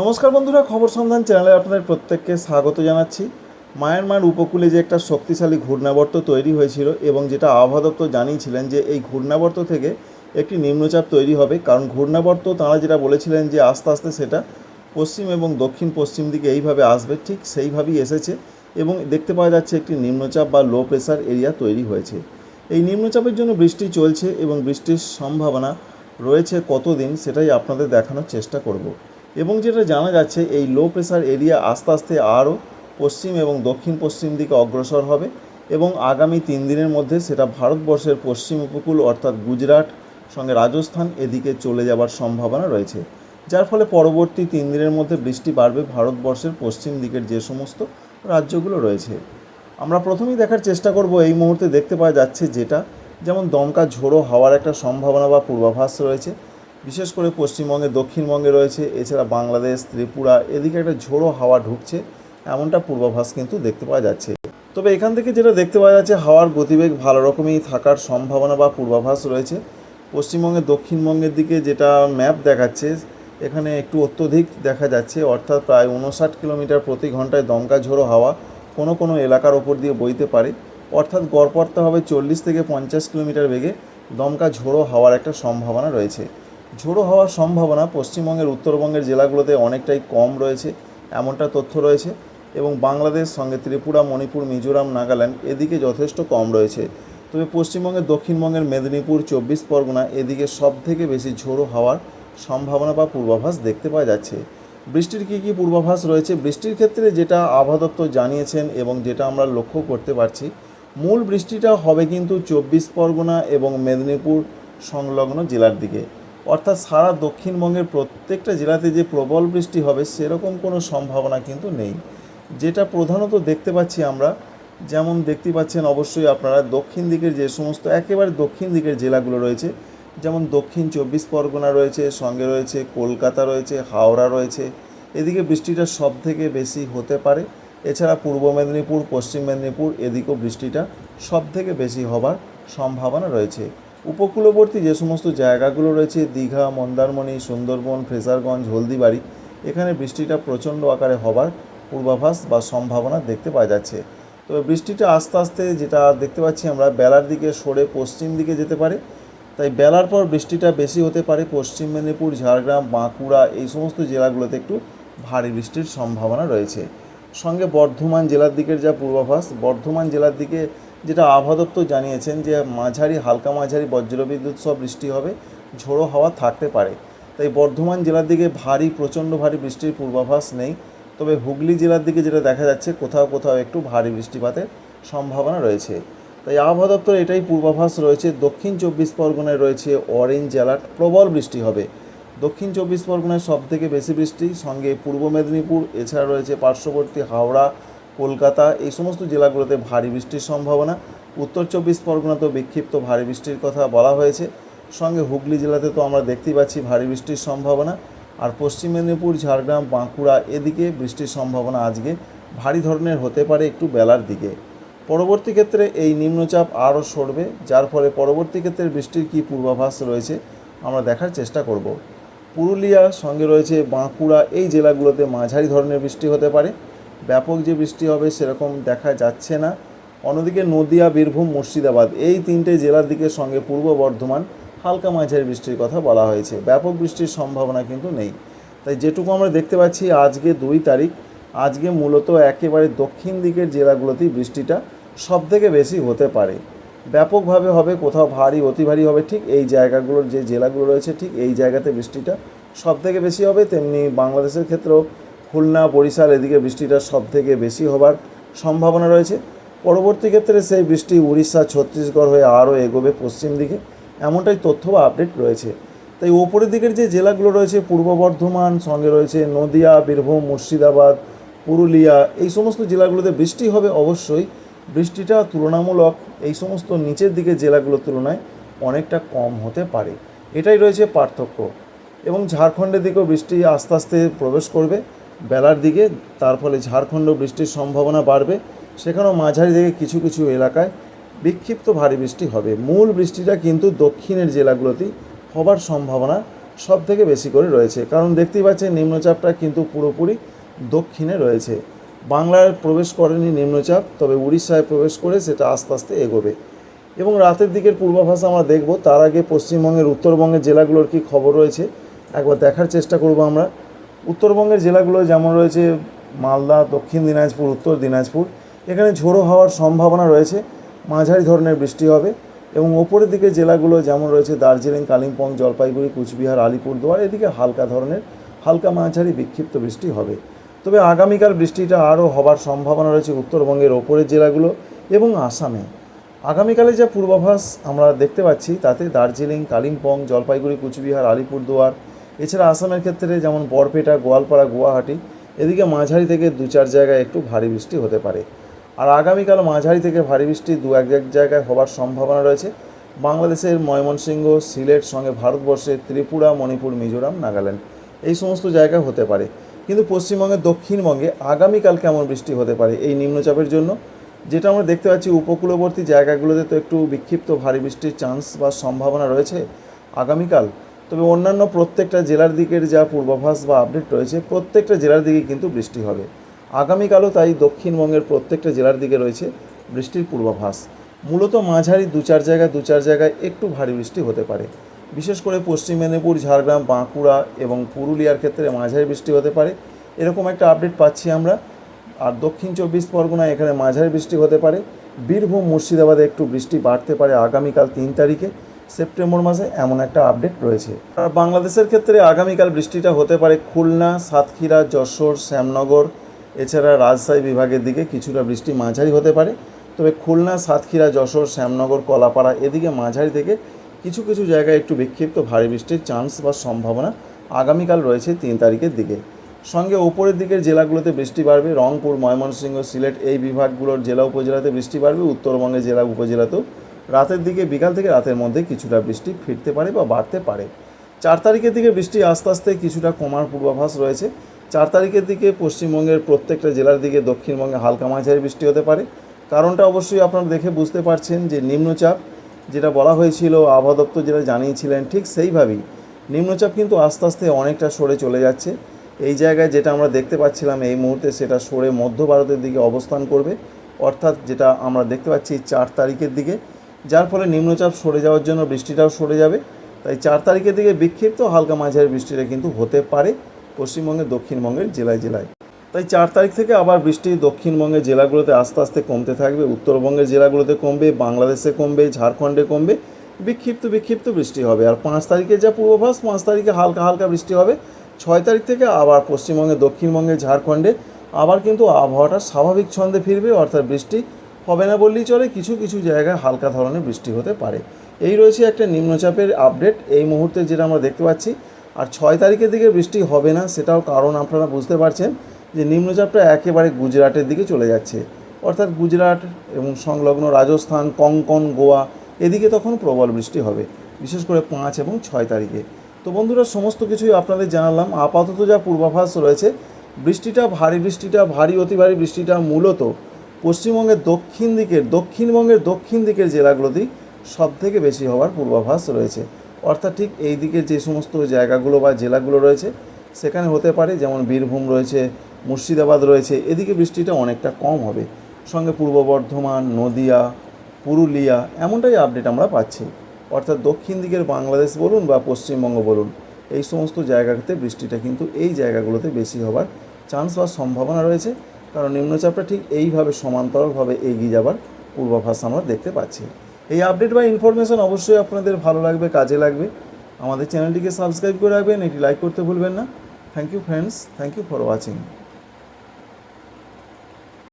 নমস্কার বন্ধুরা, খবর সন্ধান চ্যানেলে আপনাদের প্রত্যেককে স্বাগত জানাচ্ছি। মায়ানমার উপকূলে যে একটা শক্তিশালী ঘূর্ণাবর্ত তৈরি হয়েছিল এবং যেটা আবহাওয়া দপ্তর জানিয়েছিলেন যে এই ঘূর্ণাবর্ত থেকে একটি নিম্নচাপ তৈরি হবে। কারণ ঘূর্ণাবর্ত তাঁরা যেটা বলেছিলেন যে আস্তে আস্তে সেটা পশ্চিম এবং দক্ষিণ পশ্চিম দিকে এইভাবে আসবে, ঠিক সেইভাবেই এসেছে এবং দেখতে পাওয়া যাচ্ছে একটি নিম্নচাপ বা লো প্রেসার এরিয়া তৈরি হয়েছে। এই নিম্নচাপের জন্য বৃষ্টি চলছে এবং বৃষ্টির সম্ভাবনা রয়েছে কতদিন সেটাই আপনাদের দেখানোর চেষ্টা করব। এবং যেটা জানা যাচ্ছে, এই লো প্রেশার এরিয়া আস্তে আস্তে আরও পশ্চিম এবং দক্ষিণ পশ্চিম দিকে অগ্রসর হবে এবং আগামী তিন দিনের মধ্যে সেটা ভারতবর্ষের পশ্চিম উপকূল অর্থাৎ গুজরাট সঙ্গে রাজস্থান এদিকে চলে যাবার সম্ভাবনা রয়েছে। যার ফলে পরবর্তী তিন দিনের মধ্যে বৃষ্টি বাড়বে ভারতবর্ষের পশ্চিম দিকের যে সমস্ত রাজ্যগুলো রয়েছে। আমরা প্রথমেই দেখার চেষ্টা করব, এই মুহূর্তে দেখতে পাওয়া যাচ্ছে যেটা, যেমন দমকা ঝোড়ো হওয়ার একটা সম্ভাবনা বা পূর্বাভাস রয়েছে। বিশেষ করে পশ্চিমবঙ্গে, দক্ষিণবঙ্গে রয়েছে, এছাড়া বাংলাদেশ, ত্রিপুরা, এদিকে একটা ঝোড়ো হাওয়া ঢুকছে, এমনটা পূর্বাভাস কিন্তু দেখতে পাওয়া যাচ্ছে। তবে এখান থেকে যেটা দেখতে পাওয়া যাচ্ছে, হাওয়ার গতিবেগ ভালো রকমই থাকার সম্ভাবনা বা পূর্বাভাস রয়েছে। পশ্চিমবঙ্গে, দক্ষিণবঙ্গের দিকে যেটা ম্যাপ দেখাচ্ছে, এখানে একটু অত্যধিক দেখা যাচ্ছে, অর্থাৎ প্রায় উনষাট কিলোমিটার প্রতি ঘন্টায় দমকা ঝোড়ো হাওয়া কোনো কোনো এলাকার ওপর দিয়ে বইতে পারে। অর্থাৎ গড়পড়তে হবে চল্লিশ থেকে পঞ্চাশ কিলোমিটার বেগে দমকা ঝোড়ো হাওয়ার একটা সম্ভাবনা রয়েছে। ঝোড়ো হওয়ার সম্ভাবনা পশ্চিমবঙ্গের উত্তরবঙ্গের জেলাগুলোতে অনেকটাই কম রয়েছে, এমনটা তথ্য রয়েছে। এবং বাংলাদেশ, সঙ্গে ত্রিপুরা, মণিপুর, মিজোরাম, নাগাল্যান্ড এদিকে যথেষ্ট কম রয়েছে। তবে পশ্চিমবঙ্গের দক্ষিণবঙ্গের মেদিনীপুর, চব্বিশ পরগনা এদিকে সব থেকে বেশি ঝোড়ো হওয়ার সম্ভাবনা বা পূর্বাভাস দেখতে পাওয়া যাচ্ছে। বৃষ্টির কী কী পূর্বাভাস রয়েছে? বৃষ্টির ক্ষেত্রে যেটা আবহাওয়া দপ্তর জানিয়েছেন এবং যেটা আমরা লক্ষ্য করতে পারছি, মূল বৃষ্টিটা হবে কিন্তু চব্বিশ পরগনা এবং মেদিনীপুর সংলগ্ন জেলার দিকে। অর্থাৎ সারা দক্ষিণবঙ্গের প্রত্যেকটা জেলাতে যে প্রবল বৃষ্টি হবে, সেরকম কোনো সম্ভাবনা কিন্তু নেই। যেটা প্রধানত দেখতে পাচ্ছি আমরা, যেমন দেখতে পাচ্ছেন অবশ্যই আপনারা দক্ষিণ দিকের যে সমস্ত, একেবারে দক্ষিণ দিকের জেলাগুলো রয়েছে। যেমন দক্ষিণ চব্বিশ পরগনা রয়েছে, সঙ্গে রয়েছে কলকাতা রয়েছে, হাওড়া রয়েছে। এদিকে বৃষ্টিটা সব থেকে বেশি হতে পারে। এছাড়া পূর্ব মেদিনীপুর, পশ্চিম মেদিনীপুর, এদিকেও বৃষ্টিটা সব থেকে বেশি হবার সম্ভাবনা রয়েছে। উপকূলবর্তী যে সমস্ত জায়গাগুলো রয়েছে, দীঘা, মন্দারমণি, সুন্দরবন, ফ্রেজারগঞ্জ, হলদিবাড়ি, এখানে বৃষ্টিটা প্রচণ্ড আকারে হবার পূর্বাভাস বা সম্ভাবনা দেখতে পাওয়া যাচ্ছে। তবে বৃষ্টিটা আস্তে আস্তে যেটা দেখতে পাচ্ছি আমরা, বেলার দিকে সরে পশ্চিম দিকে যেতে পারে। তাই বেলার পর বৃষ্টিটা বেশি হতে পারে। পশ্চিম মেদিনীপুর, ঝাড়গ্রাম, বাঁকুড়া এই সমস্ত জেলাগুলোতে একটু ভারী বৃষ্টির সম্ভাবনা রয়েছে। সঙ্গে বর্ধমান জেলার দিকের যা পূর্বাভাস, বর্ধমান জেলার দিকে যেটা আবহাওয়া দপ্তর জানিয়েছেন যে মাঝারি, হালকা মাঝারি বজ্রবিদ্যুৎ সব বৃষ্টি হবে, ঝোড়ো হাওয়া থাকতে পারে। তাই বর্ধমান জেলার দিকে ভারী, প্রচণ্ড ভারী বৃষ্টির পূর্বাভাস নেই। তবে হুগলি জেলার দিকে যেটা দেখা যাচ্ছে, কোথাও কোথাও একটু ভারী বৃষ্টিপাতের সম্ভাবনা রয়েছে। তাই আবহাওয়া দপ্তর এটাই পূর্বাভাস রয়েছে, দক্ষিণ চব্বিশ পরগনায় রয়েছে অরেঞ্জ অ্যালার্ট প্রবল বৃষ্টি হবে। দক্ষিণ চব্বিশ পরগনায় সব থেকে বেশি বৃষ্টি, সঙ্গে পূর্ব মেদিনীপুর, এছাড়া রয়েছে পার্শ্ববর্তী হাওড়া কলকাতা, এই সমস্ত জেলাগুলোতে ভারী বৃষ্টির সম্ভাবনা। উত্তর চব্বিশ পরগনাতেও বিক্ষিপ্ত ভারী বৃষ্টির কথা বলা হয়েছে। সঙ্গে হুগলি জেলাতে তো আমরা দেখতেই পাচ্ছি ভারী বৃষ্টির সম্ভাবনা। আর পশ্চিম মেদিনীপুর, ঝাড়গ্রাম, বাঁকুড়া এদিকে বৃষ্টির সম্ভাবনা আজকে ভারী ধরনের হতে পারে একটু বেলার দিকে। পরবর্তী ক্ষেত্রে এই নিম্নচাপ আরও সরবে, যার ফলে পরবর্তী ক্ষেত্রে বৃষ্টির কী পূর্বাভাস রয়েছে আমরা দেখার চেষ্টা করব। পুরুলিয়া সঙ্গে রয়েছে বাঁকুড়া, এই জেলাগুলোতে মাঝারি ধরনের বৃষ্টি হতে পারে। ব্যাপক যে বৃষ্টি হবে সেরকম দেখা যাচ্ছে না। অন্যদিকে নদিয়া, বীরভূম, মুর্শিদাবাদ এই তিনটে জেলার দিকে সঙ্গে পূর্ব বর্ধমান, হালকা মাঝারি বৃষ্টির কথা বলা হয়েছে। ব্যাপক বৃষ্টির সম্ভাবনা কিন্তু নেই। তাই যেটুকু আমরা দেখতে পাচ্ছি, আজকে দুই তারিখ, আজকে মূলত একেবারে দক্ষিণ দিকের জেলাগুলোতেই বৃষ্টিটা সব থেকে বেশি হতে পারে। ব্যাপকভাবে হবে, কোথাও ভারী, অতি ভারী হবে, ঠিক এই জায়গাগুলোর যে জেলাগুলো রয়েছে, ঠিক এই জায়গাতে বৃষ্টিটা সব থেকে বেশি হবে। তেমনি বাংলাদেশের ক্ষেত্রেও খুলনা, বরিশাল এদিকে বৃষ্টিটা সব থেকে বেশি হবার সম্ভাবনা রয়েছে। পরবর্তী ক্ষেত্রে সেই বৃষ্টি উড়িষ্যা, ছত্তিশগড় হয়ে আরও এগোবে পশ্চিম দিকে। এমনটাই তথ্য বা আপডেট রয়েছে। তাই ওপরের দিকের যে জেলাগুলো রয়েছে, পূর্ব বর্ধমান, সঙ্গে রয়েছে নদিয়া, বীরভূম, মুর্শিদাবাদ, পুরুলিয়া, এই সমস্ত জেলাগুলোতে বৃষ্টি হবে অবশ্যই। বৃষ্টিটা তুলনামূলক এই সমস্ত নিচের দিকে জেলাগুলোর তুলনায় অনেকটা কম হতে পারে। এটাই রয়েছে পার্থক্য। এবং ঝাড়খণ্ডের দিকেও বৃষ্টি আস্তে আস্তে প্রবেশ করবে। বেলার দিকে, তার ফলে ঝাড়খণ্ড বৃষ্টির সম্ভাবনা বাড়বে। সেখানেও মাঝারি দিকে কিছু কিছু এলাকায় বিক্ষিপ্ত ভারী বৃষ্টি হবে। মূল বৃষ্টিটা কিন্তু দক্ষিণের জেলাগুলোতেই হবার সম্ভাবনা সব থেকে বেশি করে রয়েছে। কারণ দেখতেই পাচ্ছেন, নিম্নচাপটা কিন্তু পুরোপুরি দক্ষিণে রয়েছে। বাংলায় প্রবেশ করেনি নিম্নচাপ, তবে উড়িষ্যায় প্রবেশ করে সেটা আস্তে আস্তে এগোবে। এবং রাতের দিকের পূর্বাভাস আমরা দেখব। তার আগে পশ্চিমবঙ্গের, উত্তরবঙ্গের জেলাগুলোর কি খবর রয়েছে, একবার দেখার চেষ্টা করব আমরা। উত্তরবঙ্গের জেলাগুলো যেমন রয়েছে মালদা, দক্ষিণ দিনাজপুর, উত্তর দিনাজপুর, এখানে ঝোড়ো হওয়ার সম্ভাবনা রয়েছে, মাঝারি ধরনের বৃষ্টি হবে এবং ওপরের দিকে জেলাগুলো যেমন রয়েছে দার্জিলিং, কালিম্পং, জলপাইগুড়ি, কুচবিহার, আলিপুরদুয়ার, এদিকে হালকা ধরনের, হালকা মাঝারি বিক্ষিপ্ত বৃষ্টি হবে। তবে আগামীকাল বৃষ্টিটা আরও হবার সম্ভাবনা রয়েছে উত্তরবঙ্গের ওপরের জেলাগুলো এবং আসামে। আগামীকালে যা পূর্বাভাস আমরা দেখতে পাচ্ছি, তাতে দার্জিলিং, কালিম্পং, জলপাইগুড়ি, কুচবিহার, আলিপুরদুয়ার এছাড়া আসামের ক্ষেত্রে যেমন বরপেটা, গোয়ালপাড়া, গুয়াহাটি, এদিকে মাঝারি থেকে দু চার জায়গায় একটু ভারী বৃষ্টি হতে পারে। আর আগামীকাল মাঝারি থেকে ভারী বৃষ্টি দু এক এক জায়গায় হবার সম্ভাবনা রয়েছে। বাংলাদেশের ময়মনসিংহ, সিলেট, সঙ্গে ভারতবর্ষের ত্রিপুরা, মণিপুর, মিজোরাম, নাগাল্যান্ড এই সমস্ত জায়গায় হতে পারে। কিন্তু পশ্চিমবঙ্গের দক্ষিণবঙ্গে আগামীকাল কেমন বৃষ্টি হতে পারে এই নিম্নচাপের জন্য? যেটা আমরা দেখতে পাচ্ছি, উপকূলবর্তী জায়গাগুলোতে তো একটু বিক্ষিপ্ত ভারী বৃষ্টির চান্স বা সম্ভাবনা রয়েছে। আগামীকাল তবে অন্যান্য প্রত্যেকটা জেলার দিকের যা পূর্বাভাস বা আপডেট রয়েছে, প্রত্যেকটা জেলার দিকে কিন্তু বৃষ্টি হবে। আগামীকালও তাই দক্ষিণবঙ্গের প্রত্যেকটা জেলার দিকে রয়েছে বৃষ্টির পূর্বাভাস। মূলত মাঝারি দু চার জায়গায়, দু চার জায়গায় একটু ভারী বৃষ্টি হতে পারে। বিশেষ করে পশ্চিম মেদিনীপুর, ঝাড়গ্রাম, বাঁকুড়া এবং পুরুলিয়ার ক্ষেত্রে মাঝারি বৃষ্টি হতে পারে। এরকম একটা আপডেট পাচ্ছি আমরা। আর দক্ষিণ চব্বিশ পরগনা এখানে মাঝারি বৃষ্টি হতে পারে। বীরভূম, মুর্শিদাবাদে একটু বৃষ্টি বাড়তে পারে আগামীকাল তিন তারিখে। সেপ্টেম্বর মাসে এমন একটা আপডেট রয়েছে। আর বাংলাদেশের ক্ষেত্রে আগামীকাল বৃষ্টিটা হতে পারে খুলনা, সাতক্ষীরা, যশোর, শ্যামনগর, এছাড়া রাজশাহী বিভাগের দিকে কিছুটা বৃষ্টি মাঝারি হতে পারে। তবে খুলনা, সাতক্ষীরা, যশোর, শ্যামনগর, কলাপাড়া এদিকে মাঝারি থেকে কিছু কিছু জায়গায় একটু বিক্ষিপ্ত ভারী বৃষ্টির চান্স বা সম্ভাবনা আগামীকাল রয়েছে তিন তারিখের দিকে। সঙ্গে ওপরের দিকের জেলাগুলোতে বৃষ্টি বাড়বে। রংপুর, ময়মনসিংহ, সিলেট এই বিভাগগুলোর জেলা উপজেলাতে বৃষ্টি বাড়বে। উত্তরবঙ্গের জেলা উপজেলাতেও রাতের দিকে, বিকাল থেকে রাতের মধ্যে কিছুটা বৃষ্টি ফিরতে পারে বা বাড়তে পারে। চার তারিখের দিকে বৃষ্টি আস্তে আস্তে কিছুটা কমার পূর্বাভাস রয়েছে। চার তারিখের দিকে পশ্চিমবঙ্গের প্রত্যেকটা জেলার দিকে দক্ষিণবঙ্গে হালকা মাঝারি বৃষ্টি হতে পারে। কারণটা অবশ্যই আপনারা দেখে বুঝতে পারছেন যে নিম্নচাপ, যেটা বলা হয়েছিল, আবহাওয়া দপ্তর যেটা জানিয়েছিলেন, ঠিক সেইভাবেই নিম্নচাপ কিন্তু আস্তে আস্তে অনেকটা সরে চলে যাচ্ছে। এই জায়গায় যেটা আমরা দেখতে পাচ্ছিলাম এই মুহূর্তে, সেটা সরে মধ্য ভারতের দিকে অবস্থান করবে। অর্থাৎ যেটা আমরা দেখতে পাচ্ছি চার তারিখের দিকে যার ফলে নিম্নচাপ সরে যাওয়ার জন্য বৃষ্টিটাও সরে যাবে। তাই চার তারিখের দিকে বিক্ষিপ্ত হালকা মাঝারি বৃষ্টিটা কিন্তু হতে পারে পশ্চিমবঙ্গের দক্ষিণবঙ্গের জেলায় জেলায়। তাই চার তারিখ থেকে আবার বৃষ্টি দক্ষিণবঙ্গের জেলাগুলোতে আস্তে আস্তে কমতে থাকবে, উত্তরবঙ্গের জেলাগুলোতে কমবে, বাংলাদেশে কমবে, ঝাড়খণ্ডে কমবে, বিক্ষিপ্ত বিক্ষিপ্ত বৃষ্টি হবে। আর পাঁচ তারিখে যা পূর্বাভাস, পাঁচ তারিখে হালকা হালকা বৃষ্টি হবে। ছয় তারিখ থেকে আবার পশ্চিমবঙ্গে, দক্ষিণবঙ্গে, ঝাড়খণ্ডে আবার কিন্তু আবহাওয়াটা স্বাভাবিক ছন্দে ফিরবে, অর্থাৎ বৃষ্টি হবে না বললেই চলে, কিছু কিছু জায়গায় হালকা ধরনের বৃষ্টি হতে পারে। এই রয়েছে একটা নিম্নচাপের আপডেট এই মুহূর্তে যেটা আমরা দেখতে পাচ্ছি, আর ছয় তারিখের দিকে বৃষ্টি হবে না, সেটাও কারণ আপনারা বুঝতে পারছেন যে নিম্নচাপটা একেবারে গুজরাটের দিকে চলে যাচ্ছে। অর্থাৎ গুজরাট এবং সংলগ্ন রাজস্থান, কঙ্কন, গোয়া, এদিকে তখন প্রবল বৃষ্টি হবে, বিশেষ করে পাঁচ এবং ছয় তারিখে। তো বন্ধুরা, সমস্ত কিছুই আপনাদের জানালাম। আপাতত যা পূর্বাভাস রয়েছে, বৃষ্টিটা ভারী বৃষ্টিটা, ভারী অতি ভারী বৃষ্টিটা মূলত পশ্চিমবঙ্গের দক্ষিণ দিকের, দক্ষিণবঙ্গের দক্ষিণ দিকের জেলাগুলোতেই সব থেকে বেশি হওয়ার পূর্বাভাস রয়েছে। অর্থাৎ ঠিক এই দিকে যে সমস্ত জায়গাগুলো বা জেলাগুলো রয়েছে, সেখানে হতে পারে যেমন বীরভূম রয়েছে, মুর্শিদাবাদ রয়েছে, এদিকে বৃষ্টিটা অনেকটা কম হবে। সঙ্গে পূর্ব বর্ধমান, নদিয়া, পুরুলিয়া, এমনটাই আপডেট আমরা পাচ্ছি। অর্থাৎ দক্ষিণ দিকের বাংলাদেশ বলুন বা পশ্চিমবঙ্গ বলুন, এই সমস্ত জায়গাতে বৃষ্টিটা কিন্তু এই জায়গাগুলোতে বেশি হবার চান্স বা সম্ভাবনা রয়েছে। কারণ নিম্নচাপটা ঠিক এইভাবে সমান্তরালভাবে এগিয়ে যাবার পূর্বাভাস আমরা দেখতে পাচ্ছি। এই আপডেট বা ইনফরমেশন অবশ্যই আপনাদের ভালো লাগবে, কাজে লাগবে। আমাদের চ্যানেলটিকে সাবস্ক্রাইব করে রাখবেন, এটি লাইক করতে ভুলবেন না। Thank you friends thank you for watching